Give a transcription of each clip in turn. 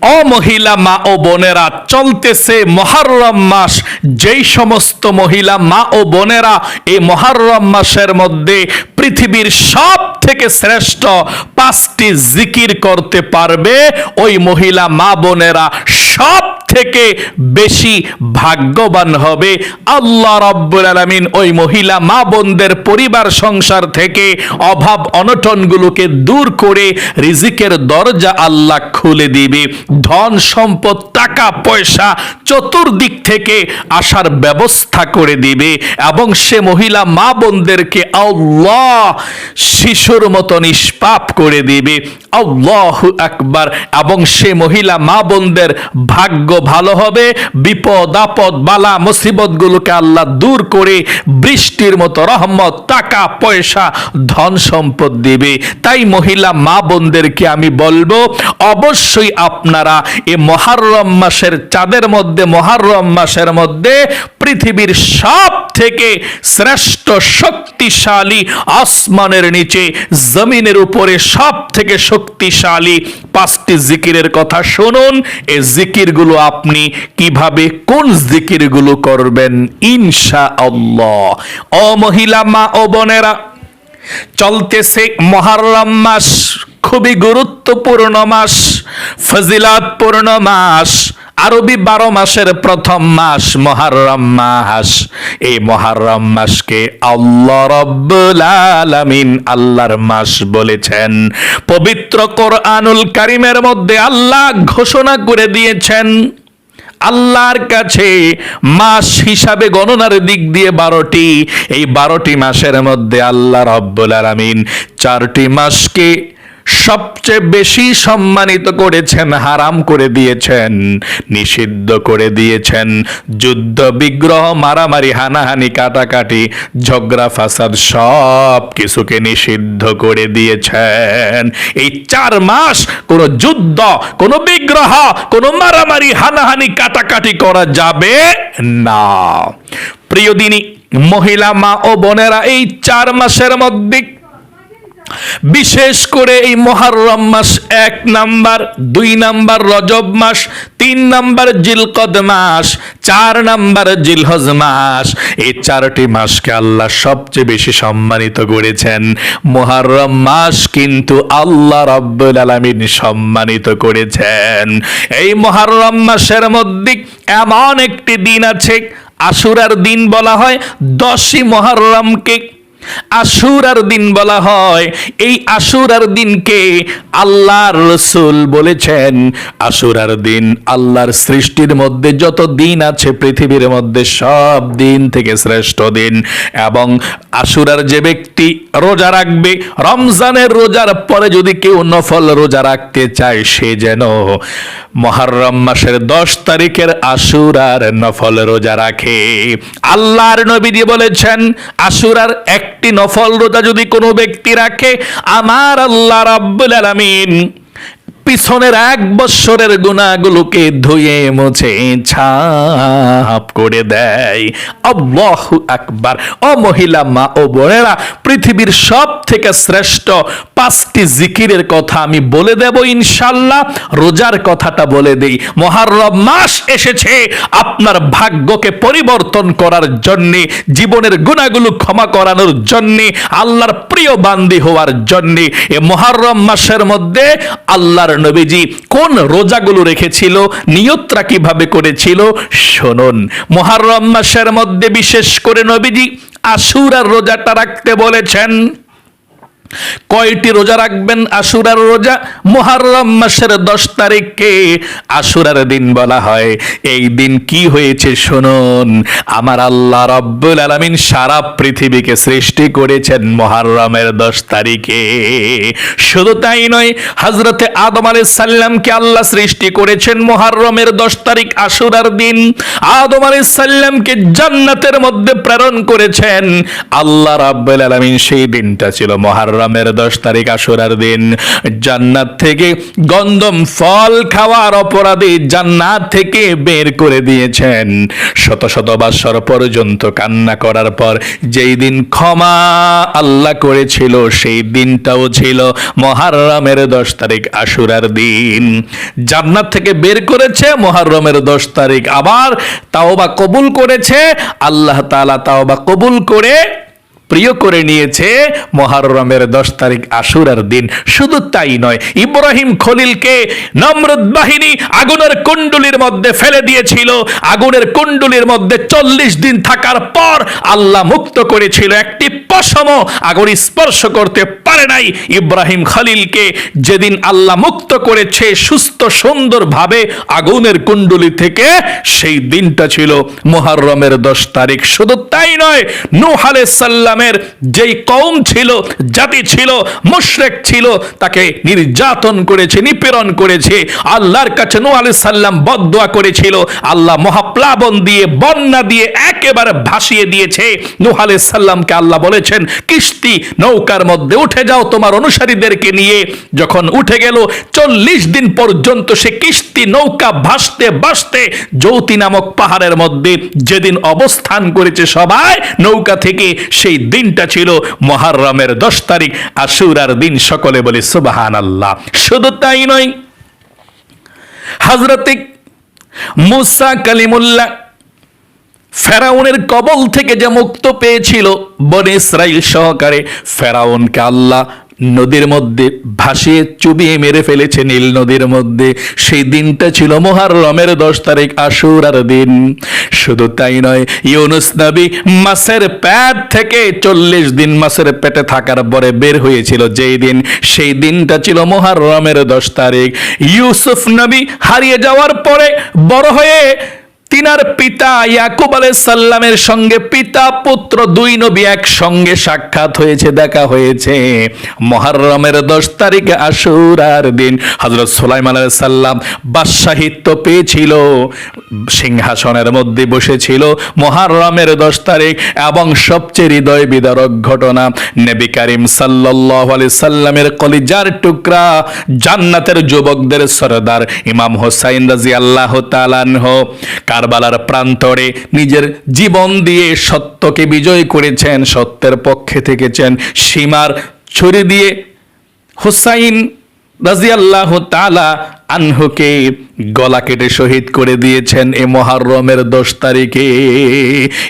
অমহিলা মা ও বোনেরা, চলতেছে মহারম মাস। যেই সমস্ত মহিলা মা ও বোনেরা এই মহারম মাসের মধ্যে পৃথিবীর সব থেকে শ্রেষ্ঠ পাঁচটি জিকির করতে পারবে, ওই মহিলা মা বোনেরা সব থেকে বেশি ভাগ্যবান হবে। আল্লাহ রাব্বুল আলামিন ওই মহিলা, মা বোনদের পরিবার, সংসার থেকে অভাব অনটনগুলোকে দূর করে রিজিকের দরজা আল্লাহ খুলে দিবে। ধন, সম্পদ, টাকা, পয়সা চতুর্দিক থেকে আসার ব্যবস্থা করে দিবে এবং সে মহিলা, মা বোনদেরকে আল্লাহ শিশুর মতো নিষ্পাপ করে দিবে। আল্লাহ আকবার। এবং সে মহিলা, মা বোনদের ভাগ্য ভালো হবে। বিপদ, আপদ, বালা মুসিবত গুলোকে আল্লাহ দূর করে বৃষ্টির মতো রহমত, টাকা, পয়সা, ধন সম্পদ দিবে। তাই মহিলা, মা বোনদেরকে আমি বলব, অবশ্যই আপনারা এ মহারম মাসের চাঁদের মধ্যে, মহারম মাসের মধ্যে পৃথিবীর সব থেকে শ্রেষ্ঠ শক্তিশালী আসমানের নিচে, জমিনের উপরে সব থেকে শক্তিশালী পাঁচটি জিকিরের কথা শুনুন। এই জিকিরগুলো আপনি কীভাবে কোন জিকিরগুলো করবেন? ইনশা আল্লাহ ও মহিলা মা ও বোনেরা, চলতেছে মহারম মাস, খুবই গুরুত্বপূর্ণ মাস, ফজিলাতপূর্ণ মাস, আরবি বারো মাসের প্রথম মাস মহারম মাস। এই মহারম মাসকে আল্লাহ রব্বুল আলামিন আল্লাহর মাস বলেছেন। পবিত্র কোরআনুল কারিমের মধ্যে আল্লাহ ঘোষণা করে দিয়েছেন আল্লাহর কাছে মাস হিসাবে গণনার দিক দিয়ে বারোটি। এই বারোটি মাসের মধ্যে আল্লাহ রব্বুল আলামিন চারটি মাসকে সবচেয়ে বেশি সম্মানিত করেছেন, হারাম করে দিয়েছেন, নিষিদ্ধ করে দিয়েছেন। যুদ্ধ, বিগ্রহ, মারামারি, হানাহানি, কাটাকাটি, ঝগড়া, ফাসাদ, সব কিছুকে নিষিদ্ধ করে দিয়েছেন। এই চার মাস কোনো যুদ্ধ, কোনো বিগ্রহ, কোনো মারামারি, হানাহানি, কাটাকাটি করা যাবে না। প্রিয় দিনী, মহিলা, মা ও বোনেরা, এই চার মাসের মধ্যে বিশেষ করে এই মহারম মাস এক নাম্বার, দুই নাম্বার রজব মাস, তিন নাম্বার জিলকদ মাস, চার নাম্বার জিলহজ মাস। এই চারটি মাসকে আল্লাহ সবচেয়ে বেশি সম্মানিত করেছেন। মহারম মাস কিন্তু আল্লাহ রব্বুল আলামিন সম্মানিত করেছেন। এই মহারম মাসের মধ্যে এমন একটি দিন আছে, আশুরার দিন বলা হয়, দশই মহারমকে আশুরার দিন বলা হয়। এই আশুরার দিনকে আল্লাহর রসুল বলেছেন। আশুরার দিন আল্লাহর সৃষ্টির মধ্যে যত দিন আছে, পৃথিবীর মধ্যে সব দিন থেকে শ্রেষ্ঠ দিন। এবং আশুরার যে ব্যক্তি রোজা রাখবে, রমজানের রোজার পরে যদি কেউ নফল রোজা রাখতে চায়, সে যেন মহারম মাসের দশ তারিখের আশুরার নফল রোজা রাখে। আল্লাহর নবী দিয়ে বলেছেন, আশুরার একটি নফল রোজা যদি কোনো ব্যক্তি রাখে আমার আল্লাহ রাব্বুল আলামিন পিছনের এক বৎসরের গুণাগুলোকে ধুয়ে মুছে ছাপ করে দেয়। আল্লাহ আকবার। ও মহিলা, মা ও বোনেরা, পৃথিবীর সব থেকে শ্রেষ্ঠ পাঁচটি জিকিরের কথা আমি বলে দেব ইনশাল্লাহ রোজার কথাটা বলে দেই। মহারম মাস এসেছে। আপনার ভাগ্যকে পরিবর্তন করার জন্যে, জীবনের গুণাগুলো ক্ষমা করানোর জন্যে, আল্লাহর প্রিয় বান্দি হওয়ার জন্যে, এ মহারম মাসের মধ্যে আল্লাহর নবীজি কোন রোজাগুলো রেখেছিল নিয়তরা কীভাবে করেছিল, শুনুন। মহারম মাসের মধ্যে বিশেষ করে নবীজি আশুরার রোজাটা রাখতে বলেছেন। কয়টি রোজা রাখবেন? আশুরার রোজা মোহারম মাসের দশ তারিখকে আশুরার দিন বলা হয়, এই দিন কি হয়েছে শুনুন। আমার আল্লাহ রব্বুল আলামিন সারা পৃথিবীকে সৃষ্টি করেছেন মোহারমের দশ তারিখে। শুধু তাই নয় হজরতে আদম আলাইহিস সাল্লামকে আল্লাহ সৃষ্টি করেছেন মোহারমের দশ তারিখ আশুরার দিন। আদম আলাইহিস সাল্লামকে জান্নাতের মধ্যে প্রেরণ করেছেন। আল্লাহ রাব্বুল আলামিন সেই দিনটা ছিল মহারম মহারমের দশ তারিখ আশুরার দিন। জান্নাত থেকে গন্ধম ফল খাওয়ার অপরাধী জান্নাত থেকে বের করে দিয়েছেন। শত শত বৎসর পর্যন্ত কান্না করার পর যেই দিন ক্ষমা আল্লাহ করেছিল, সেই দিনটাও ছিল মহারমের দশ তারিখ আশুরার দিন। জান্নাত থেকে বের করেছে, মহারমের দশ তারিখ আবার তাওবা কবুল করেছে। আল্লাহ তাআলা তাওবা কবুল করে প্রিয় করে নিয়েছে মহারমের দশ তারিখ আশুরার দিন। শুধু তাই নয়, ইব্রাহিম খলিলকে নমরুদ বাহিনী আগুনের কুণ্ডুলির মধ্যে ফেলে দিয়েছিল। আগুনের কুণ্ডুলির মধ্যে চল্লিশ দিন থাকার পর আল্লাহ মুক্ত করেছিল। একটি পশম আগুন স্পর্শ করতে পারে নাই। ইব্রাহিম খলিলকে যেদিন আল্লাহ মুক্ত করেছে সুস্থ সুন্দরভাবে আগুনের কুণ্ডুলি থেকে, সেই দিনটা ছিল মোহাররমের দশ তারিখ। শুধু তাই নয়, নূহ আলাইহিস সাল্লামের যেই কওম ছিল, জাতি ছিল, মুশরিক ছিল, তাকে নির্যাতন করেছে, নিপীড়ন করেছে। আল্লাহর কাছে নূহ আলাইহিস সাল্লাম বদদোয়া করেছিল। আল্লাহ মহাপ্লাবন দিয়ে, বন্যা দিয়ে একেবারে ভাসিয়ে দিয়েছে। নূহ আলাইহিস সাল্লামকে আল্লাহ বলেছেন, কিস্তি নৌকার মধ্যে উঠে যাও তোমার অনুসারীদেরকে নিয়ে। যখন উঠে গেল, চল্লিশ দিন পর্যন্ত সে কিস্তি নৌকা ভাসতে ভাসতে যৌতি নামক পাহাড়ের মধ্যে যেদিন অবস্থান করেছে সবাই, নৌকা থেকে সেই দিনটা ছিল মহারমের দশ তারিখ, আশুরার দিন সকলে বলে সুবাহান আল্লাহ শুধু তাই নয় হাজরতিক মুসা কালিমুল্লাহ ফেরাউনের কবল থেকে যে মুক্ত পেয়েছিল বনে ইসরাইল সহকারে, ফেরাউনকে আল্লাহ নদীর মধ্যে ভাসিয়ে চুবিয়ে মেরে ফেলেছে নীল নদীর মধ্যে। সেই দিনটা ছিল মহারমের দশ তারিখ, আশুরার দিন। শুধু তাই নয়, ইউনুস নবী মাসের পেট থেকে চল্লিশ দিন মাসের পেটে থাকার পরে বের হয়েছিল যেই দিন। সেই দিনটা ছিল মহারমের দশ তারিখ। ইউসুফ নবী হারিয়ে যাওয়ার পরে বড় হয়ে তিনার পিতা ইয়াকুব সাল্লামের সঙ্গে পিতা, পুত্র দুই নবী একসঙ্গে সাক্ষাৎ হয়েছে, দেখা হয়েছে। মহারমের দশ তারিখে আশুরার দিন হজরত আলাইহিস সাল্লাম বাদশাহিত্য পেয়েছিল, সিংহাসনের মধ্যে বসেছিল। মহারমের দশ তারিখ এবং সবচেয়ে হৃদয় বিদারক ঘটনা, নবী করিম সাল্লাল্লাহু আলাইহি সাল্লামের কলিজার টুকরা জান্নাতের যুবকদের সরদার ইমাম হোসাইন রাদিয়াল্লাহু তাআলা আনহু। কারবালার প্রান্তরে নিজের জীবন দিয়ে সত্যকে বিজয় করেছেন, সত্যের পক্ষে থেকেছেন। সীমার ছুরি দিয়ে হুসাইন রাজিয়াল্লাহ তালা আনহুকে গলা কেটে শহীদ করে দিয়েছেন এ মহারমের দশ তারিখে।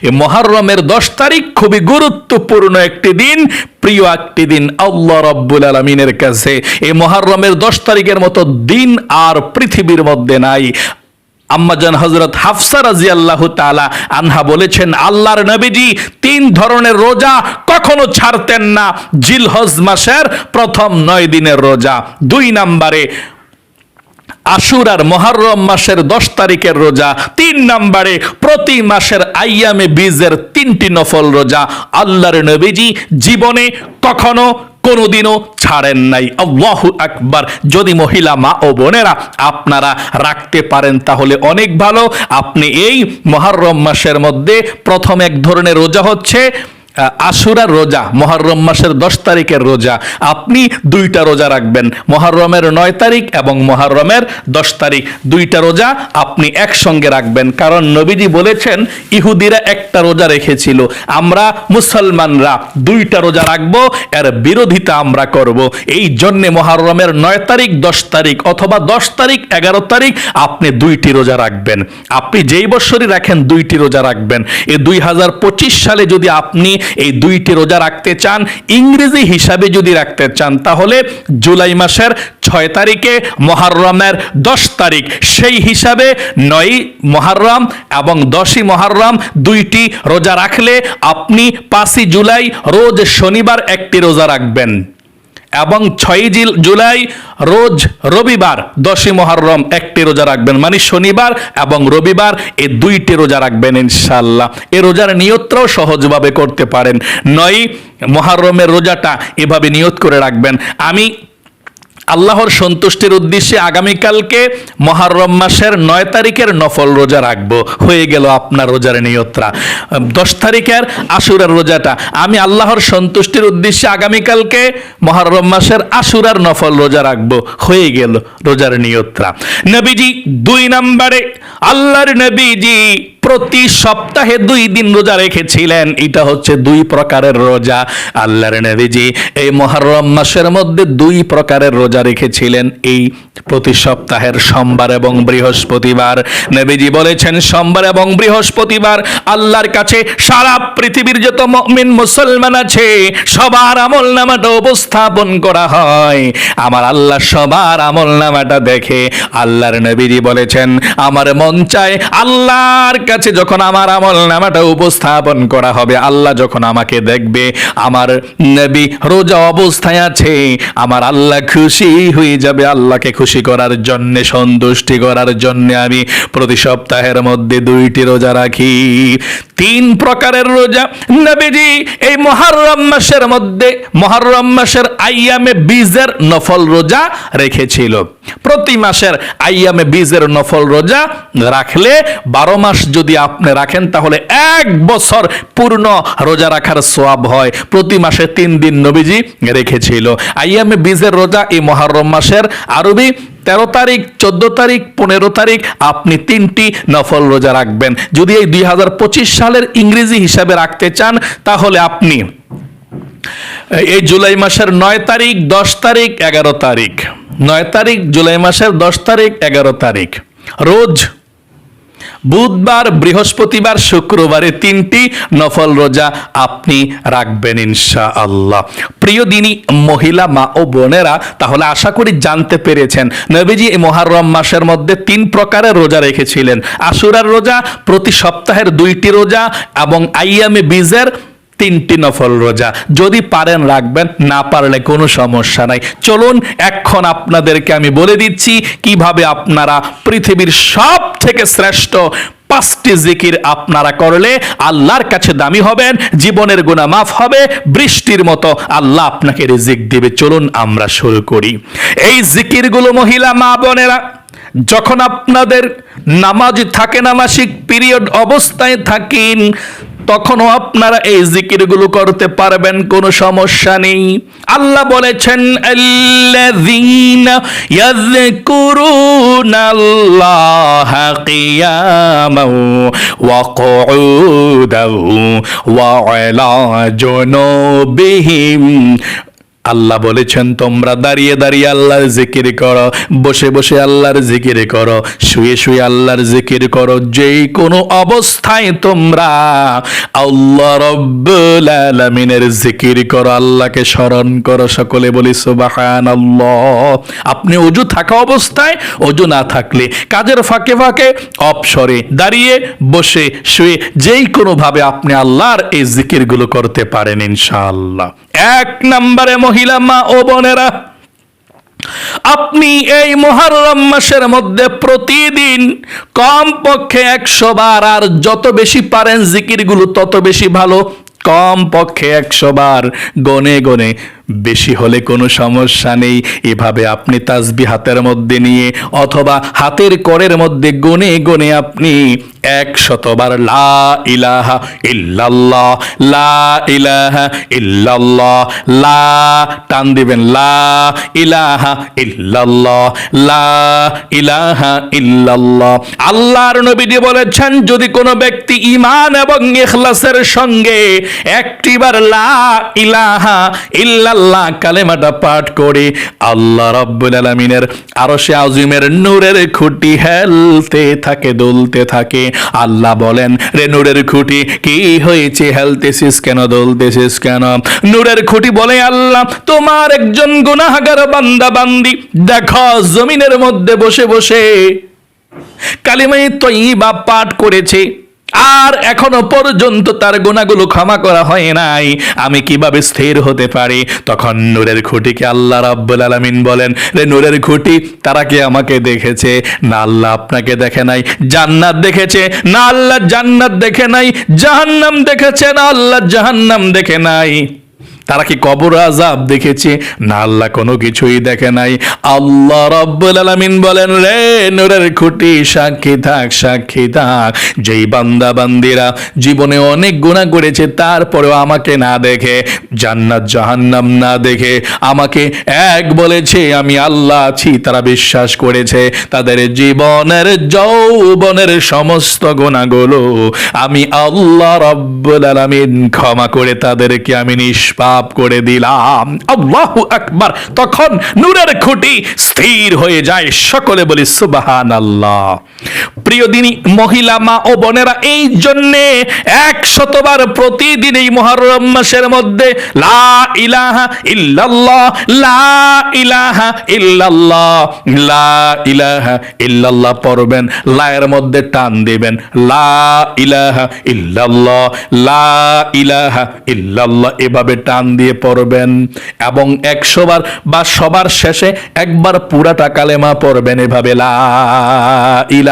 এ মহারমের দশ তারিখ খুবই গুরুত্বপূর্ণ একটি দিন, প্রিয় একটি দিন আল্লাহ রব্বুল আলমিনের কাছে। এই মহারমের দশ তারিখের মতো দিন আর পৃথিবীর মধ্যে নাই। আম্মাজান হজরত হাফসা রাজি আল্লাহ তালা আনহা বলেছেন, আল্লাহর নবীজি তিন ধরনের রোজা কখনো ছাড়তেন না। জিলহজ মাসের প্রথম নয় দিনের রোজা। দুই নাম্বারে আশুর আর মহারম মাসের দশ তারিখের রোজা। তিন নাম্বারে প্রতি মাসের আইয়ামে বীজের তিনটি নফল রোজা। আল্লাহর নবীজি জীবনে কখনো কোনোদিনও ছাড়েন নাই। আল্লাহু আকবার। যদি মহিলা মা ও বোনেরা আপনারা রাখতে পারেন, তাহলে অনেক ভালো। আপনি এই মহারম মাসের মধ্যে প্রথম এক ধরনের রোজা হচ্ছে আশুরার রোজা, মহরম মাসের দশ তারিখের রোজা, আপনি দুইটা রোজা রাখবেন। মহরমের নয় তারিখ এবং মহরমের দশ তারিখ। দুইটা রোজা আপনি একসঙ্গে রাখবেন। কারণ নবীজি বলেছেন, ইহুদিরা একটা রোজা রেখেছিল। আমরা মুসলমানরা দুইটা রোজা রাখব, এর বিরোধিতা আমরা করব। এই জন্যে মহরমের নয় তারিখ, দশ তারিখ অথবা দশ তারিখ, এগারো তারিখ আপনি দুইটি রোজা রাখবেন। আপনি যেই বছরই রাখেন, দুইটি রোজা রাখবেন। এ দুই হাজার পঁচিশ সালে যদি আপনি এই দুইটি রোজা রাখতে চান, ইংরেজি হিসাবে যদি রাখতে চান, তাহলে জুলাই মাসের ছয় তারিখে মহারমের দশ তারিখ। সেই হিসাবে নয় মহারম এবং দশই মহারম দুইটি রোজা রাখলে আপনি পাঁচই জুলাই রোজ শনিবার একটি রোজা রাখবেন। এবং ছয়ই জিল- জুলাই রোজ রবিবার দশই মহরম একটি রোজা রাখবেন মানে শনিবার এবং রবিবার এই দুইটি রোজা রাখবেন ইনশাল্লাহ এ রোজার নিয়তটাও সহজভাবে করতে পারেন। নয় মহরমের রোজাটা এভাবে নিয়ত করে রাখবেন। আমি আল্লাহর সন্তুষ্টির উদ্দেশ্যে আগামীকালকে মহারম মাসের নয় তারিখের নফল রোজা রাখব। হয়ে গেল আপনার রোজার নিয়ত্রা। দশ তারিখের আশুরার রোজাটা। আমি আল্লাহর সন্তুষ্টির উদ্দেশ্যে আগামীকালকে মহারম মাসের আশুরার নফল রোজা রাখব। হয়ে গেল রোজার নিয়ত্রা। নবীজি দুই নম্বরে, আল্লাহর নবীজি প্রতি সপ্তাহে দুই দিন রোজা রেখেছিলেন। এটা হচ্ছে দুই প্রকারের রোজা। আল্লাহর নবীজি এই মহরম মাসের মধ্যে দুই প্রকারের রোজা রেখেছিলেন। এই প্রতি সপ্তাহের সোমবার এবং বৃহস্পতিবার। নবীজি বলেছেন, সোমবার এবং বৃহস্পতিবার আল্লাহর কাছে সারা পৃথিবীর যত মুমিন মুসলমান আছে, সবার আমল নামাটা উপস্থাপন করা হয়। আমার আল্লাহ সবার আমল নামাটা দেখে আল্লাহর নবীজি বলেছেন, আমার মন চায় আল্লাহর কাছে যখন আমার আমল নামাটা উপস্থাপন করা হবে, আল্লাহ যখন আমাকে দেখবে, আমার নবী রোজা অবস্থায় আছে, আমার আল্লাহ খুশি হয়ে যাবে, আল্লাহকে খুশি করার জন্য, সন্তুষ্টি করার জন্য আমি প্রতি সপ্তাহের মধ্যে দুইটি রোজা রাখি। তিন প্রকারের রোজা। নবীজি এই মহারম মাসের মধ্যে, মহারম মাসের আইয়ামে বীজের নফল রোজা রেখেছিল। প্রতি মাসের আইয়ামে বীজের নফল রোজা রাখলে বারো মাস যদি আপনি রাখেন, তাহলে এক বছর পূর্ণ রোজা রাখার সোয়াব হয়। প্রতি মাসে তিন দিন নবীজি রেখেছিল। আইয়ামে বীজের রোজা এই মহারম মাসের আরবি তেরো তারিখ, চোদ্দ তারিখ, পনেরো তারিখ আপনি তিনটি নফল রোজা রাখবেন। যদি এই দুই হাজার পঁচিশ সালের ইংরেজি হিসাবে রাখতে চান, তাহলে আপনি এই জুলাই মাসের নয় তারিখ, দশ তারিখ, এগারো তারিখ নয় তারিখ জুলাই মাসের দশ তারিখ, এগারো তারিখ। রোজ বুধবার, বৃহস্পতিবার, শুক্রবারে তিনটি নফল রোজা আপনি রাখবেন ইনশা আল্লাহ প্রিয় দিনী, মহিলা, মা ও বোনেরা, তাহলে আশা করি জানতে পেরেছেন, নবীজি মহারম মাসের মধ্যে তিন প্রকারের রোজা রেখেছিলেন। আশুরার রোজা, প্রতি সপ্তাহের দুইটি রোজা এবং আইয়ামে বীজের তিনটি নফল রোজা। যদি পারেন রাখবেন, না পারলে কোনো সমস্যা নাই। চলুন এখন আপনাদেরকে আমি বলে দিচ্ছি কীভাবে আপনারা পৃথিবীর সব থেকে শ্রেষ্ঠ পাঁচটি জিকির আপনারা করলে আল্লাহর কাছে দামি হবেন, জীবনের গুণা মাফ হবে, বৃষ্টির মতো আল্লাহ আপনাকে রিজিক দিবে। চলুন আমরা শুরু করি। এই জিকিরগুলো মহিলা, মা, বোনেরা, যখন আপনাদের নামাজ থাকে না, মাসিক পিরিয়ড অবস্থায় থাকেন তখনও আপনারা এই জিকিরগুলো করতে পারবেন কোনো সমস্যা নেই। আল্লাহ বলেছেন আল্লাহ আল্লাহ বলেছেন, তোমরা দাঁড়িয়ে দাঁড়িয়ে আল্লাহর জিকির করো, বসে বসে আল্লাহর জিকির করো, শুয়ে শুয়ে আল্লাহর জিকির করো যেই কোনো অবস্থায় তোমরা আল্লাহ রব্বুল আলামিনের জিকির করো, আল্লাহকে স্মরণ করো, সকলে বলি সুবহানাল্লাহ। আপনি অজু থাকা অবস্থায়, অজু না থাকলে কাজের ফাঁকে ফাঁকে অপসরে দাঁড়িয়ে, বসে, শুয়ে যেই কোনো ভাবে আপনি আল্লাহর এই জিকিরগুলো করতে পারেন ইনশাআল্লাহ। এক নম্বরে মহিলা মা ও বোনেরা, আপনি এই মহারম মাসের মধ্যে প্রতিদিন কম পক্ষে একশো বার, আর যত বেশি পারেন জিকিরগুলো, তত বেশি ভালো। কম পক্ষে একশো বার গনে গনে বেশি হলে কোনো সমস্যা নেই। এভাবে আপনি তাসবি হাতের মধ্যে নিয়ে অথবা হাতের করের মধ্যে গনে গনে আপনি এক শতবার লা ইলাহা ইল্লাল্লাহ, লা ইলাহা ইল্লাল্লাহ, লা টান দিবেন, লা ইলাহা ইল্লাল্লাহ, লা ইলাহা ইল্লাল্লাহ। আল্লাহর নবীজি বলেছেন, যদি কোনো ব্যক্তি ঈমান এবং ইখলাসের সঙ্গে একটিবার লা ইলাহা ইল্লাল্লাহ কালেমাটা পাঠ করে। আল্লাহ রাব্বুল আলামিনের আরশে আযিমের নূরের খুঁটি হেলতে থাকে, দুলতে থাকে। আল্লাহ বলেন, রে নূরের খুঁটি, কি হয়েছে? হেলতেছিস কেন? দুলতেছিস কেন? নূরের খুঁটি বলে, আল্লাহ, তোমার একজন গুনাহগার বান্দা বান্দি, দেখো, জমিনের মধ্যে বসে বসে কালিমাই তৈবা পাঠ করেছে। আর এখনও পর্যন্ত তার গোনাগুলো ক্ষমা করা হয় নাই। আমি কীভাবে স্থির হতে পারি? তখন নূরের খুঁটিকে আল্লাহ রাব্বুল আলামিন বলেন, রে নূরের খুঁটি, তারা কি আমাকে দেখেছে? না, আল্লাহ আপনাকে দেখে নাই। জান্নাত দেখেছে? না, আল্লাহ জান্নাত দেখে নাই। জাহান্নাম দেখেছে? না, আল্লাহ জাহান্নাম দেখে নাই। তারা কি কবর আজাব দেখেছে? না, আল্লাহ কোনো কিছুই দেখে নাই। আল্লাহ রব্বুল আলামিন বলেন, রে নূরের খুঁটি, সাক্ষী থাক সাক্ষী থাক। যেই বান্দা বান্দিরা জীবনে অনেক গুণা করেছে, তারপরেও আমাকে না দেখে, জান্নাত, জাহান্নাম না দেখে, আমাকে এক বলেছে, আমি আল্লাহ আছি, তারা বিশ্বাস করেছে। তাদের জীবনের যৌবনের সমস্ত গুণাগুলো আমি আল্লাহ রব্বুল আলামিন ক্ষমা করে তাদেরকে আমি নিষ্পাপ করে দিলাম। আল্লাহু আকবার। তখন নূরের খুঁটি স্থির হয়ে যায়। সকলে বলি সুবাহান আল্লাহ প্রিয় মহিলা মা ও বোনেরা, এই জন্যে এক শতবার প্রতিদিন এই মহরম মাসের মধ্যে পড়বেন, লায়ের মধ্যে টান এভাবে টান দিয়ে পড়বেন এবং একশো বার বা সবার শেষে একবার পুরাটা কালেমা পড়বেন এভাবে, লা ইলাহা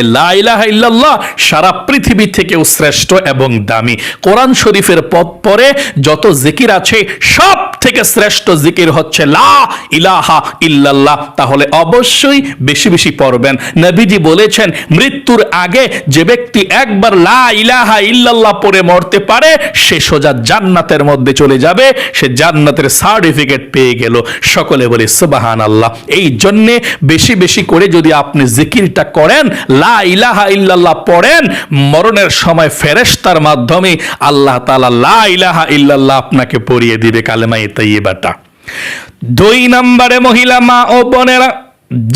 ইল্লাল্লাহ, সারা পৃথিবী থেকেও শ্রেষ্ঠ এবং দামি। কোরআন শরীফের পথ পরে যত জিকির আছে, সব থেকে শ্রেষ্ঠ জিকির হচ্ছে লা ইলাহা ইল্লাল্লাহ। তাহলে অবশ্যই বেশি বেশি পড়বেন। নবীজি বলেছেন, মৃত্যুর আগে যে ব্যক্তি একবার লা ইলাহা ইল্লাল্লাহ পড়ে মরতে পারে, সে সোজা জান্নাতের মধ্যে চলে যাবে, সে জান্নাতের সার্টিফিকেট পেয়ে গেল। সকলে বলে সুবাহান আল্লাহ এই জন্যে বেশি বেশি করে যদি আপনি জিকিরটা করেন লা ইল্লাল্লাহ পড়েন, মরণের সময় ফেরেশতার মাধ্যমে আল্লাহ তালা লা ইলাহা ইল্লাল্লাহ আপনাকে পড়িয়ে দিবে কালেমাই তাইয়্যিবাটা দুই নম্বরে মহিলা মা ও বোনেরা,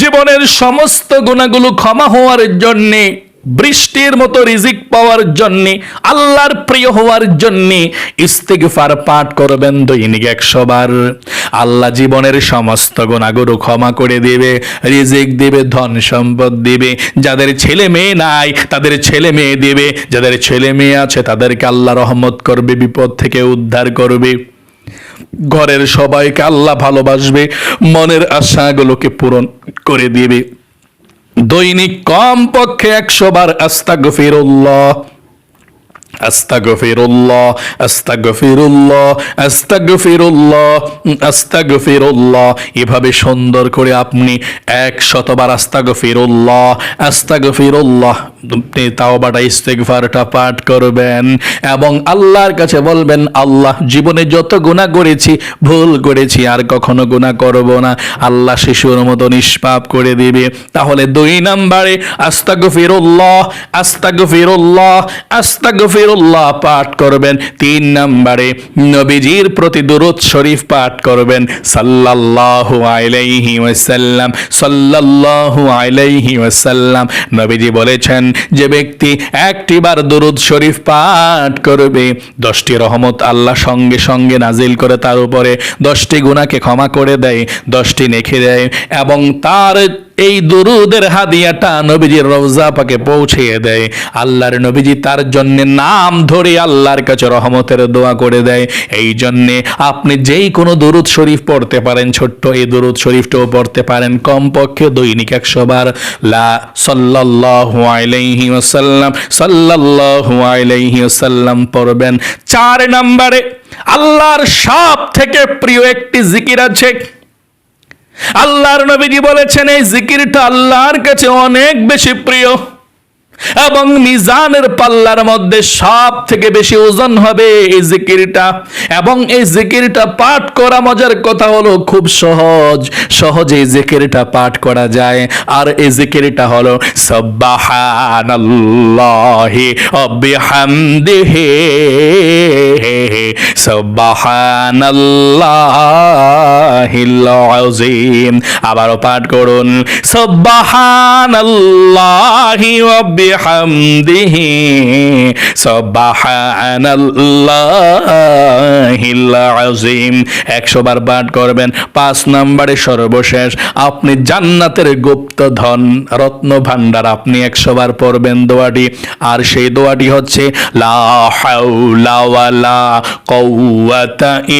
জীবনের সমস্ত গুণাগুলো ক্ষমা হওয়ার জন্যে বৃষ্টির মতো রিজিক পাওয়ার জন্যে, আল্লাহর প্রিয় হওয়ার জন্যে ইস্তিগফার পাঠ করবেন দৈনিক একশো বার। আল্লাহ জীবনের সমস্ত গুণাগুলো ক্ষমা করে দিবে, রিজিক দিবে, ধন সম্পদ দিবে। যাদের ছেলে মেয়ে নাই, তাদের ছেলে মেয়ে দিবে। যাদের ছেলে মেয়ে আছে, তাদেরকে আল্লাহ রহমত করবে, বিপদ থেকে উদ্ধার করবে। ঘরের সবাইকে আল্লাহ ভালোবাসবে, মনের আশাগুলোকে পূরণ করে দিবে। দৈনিক কম পক্ষে একশো বার আস্তাগফিরুল্লাহ। আস্তাগফিরুল্লাহ আস্তাগফিরুল্লাহ আস্তাগফিরুল্লাহ আস্তাগফিরুল্লাহ। এভাবে সুন্দর করে আপনি এক শতবার আস্তাগফিরুল্লাহ। আস্তাগফিরুল্লাহ তাওবাটা, ইস্তেগফারটা পাঠ করবেন এবং আল্লাহর কাছে বলবেন, আল্লাহ, জীবনে যত গুনাহ করেছি, ভুল করেছি, আর কখনো গুনাহ করব না। আল্লাহ শিশুর মতো নিষ্পাপ করে দিবে। তাহলে দুই নাম্বারে আস্তাগফিরুল্লাহ আস্তাগফিরুল্লাহ। আস্তাগফিরুল্লাহ পাঠ করবেন। তিন নম্বরে নবীজির প্রতি দুরূদ শরীফ পাঠ করবেন। সাল্লাল্লাহু আলাইহি ওয়াসাল্লাম, সাল্লাল্লাহু আলাইহি ওয়াসাল্লাম। নবীজি বলেছেন, যে ব্যক্তি একটিবার দুরূদ শরীফ পাঠ করবে, দশটি রহমত আল্লাহ সঙ্গে সঙ্গে নাজিল করে তার উপরে, দশটি গুণাকে ক্ষমা করে দেয়, দশটি নেখে দেয় এবং তার এই দুরুদের হাদিয়াটা নবীজির রওজা পাকে পৌঁছিয়ে দেয়। আল্লাহর নবীজি তার জন্য নাম ধরে আল্লাহর কাছে রহমতের দোয়া করে দেয়। এই জন্যে আপনি যেই কোনো দুরুদ শরীফ পড়তে পারেন, ছোট্ট এই দুরুদ শরীফটাও পড়তে পারেন। কমপক্ষে দৈনিক একশো বার লা সাল্লাল্লাহু আলাইহি ওয়াসাল্লাম, সাল্লাল্লাহু আলাইহি ওয়াসাল্লাম পড়বেন। চার নম্বরে আল্লাহর সব থেকে প্রিয় একটি জিকির আছে আল্লাহর নবীজি বলেছেন এই জিকিরটা আল্লাহর কাছে অনেক বেশি প্রিয়। এবং মিজানের পাল্লার মধ্যে সব থেকে বেশি ওজন হবে এই জিকিরটা। এবং এই জিকিরটা পাঠ করা মজার কথা হলো, খুব সহজ সহজে জিকিরটা পাঠ করা যায়। আর এই জিকিরটা হলো সাব্বাহানাল্লাহি ওয়া বিহামদিহি সাব্বাহানাল্লাহিল আযীম। আবারও পাঠ করুন সাব্বাহানাল্লাহি ওয়া বিহামদিহি সুবহানাল্লাহিল আযীম 100 বার পাঠ করবেন, পাঁচ নম্বরে সর্বশেষ। আপনি জান্নাতের গুপ্ত ধন, রত্ন ভান্ডার আপনি 100 বার পড়বেন দোয়াটি। আর সেই দোয়াটি হচ্ছে, লা হাওলা ওয়ালা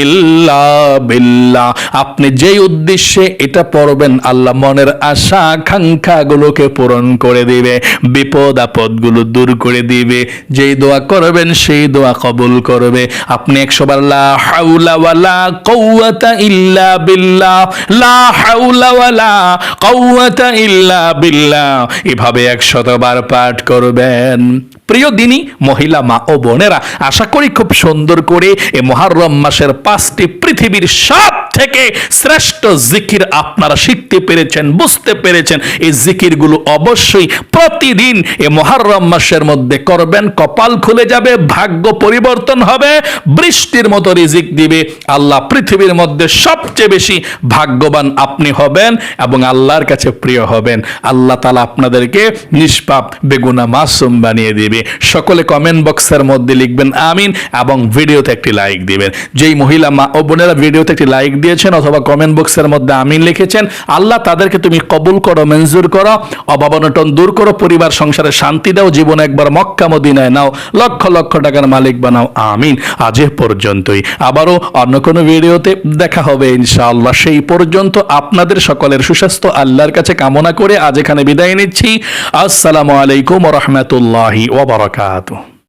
ইল্লা বিল্লাহ। আপনি যেই উদ্দেশ্যে এটা পড়বেন, আল্লাহ মনের আশা আকাঙ্ক্ষাগুলোকে পূরণ করে দিবে। বিপদ আপদগুলো দূর করে দিবে। যেই দোয়া করবেন, সেই দোয়া কবুল করবে। আপনি একশো বার লা হাউলা ওয়ালা কুওয়াতা ইল্লা বিল্লাহ, লা হাউলা ওয়ালা কুওয়াতা ইল্লা বিল্লাহ, এভাবে একশতবার পাঠ করবেন। প্রিয় দিনী, মহিলা মা ও বোনেরা, আশা করি খুব সুন্দর করে এ মহারম মাসের পাঁচটি পৃথিবীর সব থেকে শ্রেষ্ঠ জিকির আপনারা শিখতে পেরেছেন, বুঝতে পেরেছেন। এই জিকিরগুলো অবশ্যই প্রতিদিন এ মহারম মাসের মধ্যে করবেন, কপাল খুলে যাবে, ভাগ্য পরিবর্তন হবে, বৃষ্টির মতো রিজিক দিবে। আল্লাহ পৃথিবীর মধ্যে সবচেয়ে বেশি ভাগ্যবান আপনি হবেন এবং আল্লাহর কাছে প্রিয় হবেন। আল্লাহ তালা আপনাদেরকে নিষ্পাপ, বেগুনা মাসুম বানিয়ে দিবে। সকলে কমেন্ট বক্সের মধ্যে লিখবেন আমিন এবং ভিডিওতে একটি লাইক দিবেন। যেই মহিলা মা ও বোনেরা ভিডিওতে একটি লাইক দিয়েছেন অথবা কমেন্ট বক্সের মধ্যে আমিন লিখেছেন। আল্লাহ তাদেরকে তুমি কবুল করো, মঞ্জুর করো, অভাবনটন দূর করো, পরিবার সংসারে শান্তি দাও, জীবন একবার মক্কা মদিনায় নাও, লক্ষ লক্ষ টাকার মালিক বানাও, আমিন। আজ পর্যন্তই। আবারও অন্য কোনো ভিডিওতে দেখা হবে ইনশাআল্লাহ। সেই পর্যন্ত আপনাদের সকলের সুস্বাস্থ্য, আল্লাহর কাছে কামনা করে আজ এখানে বিদায় নিচ্ছি। আসসালামু আলাইকুম রহমতুল্লাহি ওবরাকাতুহ